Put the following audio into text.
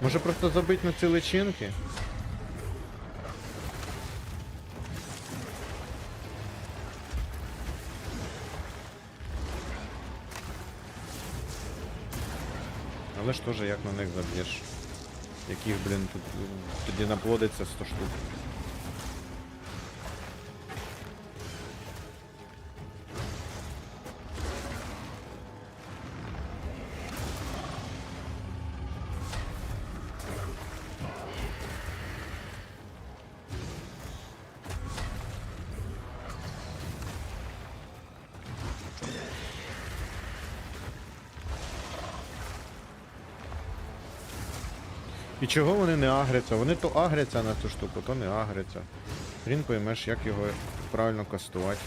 Може просто забити на ці личинки? Але ж теж як на них заб'єш? Яких, блін, тут тоді наплодиться 100 штук. І чого вони не агряться? Вони то агряться на цю штуку, то не агряться. Хрін поймеш, як його правильно кастувати.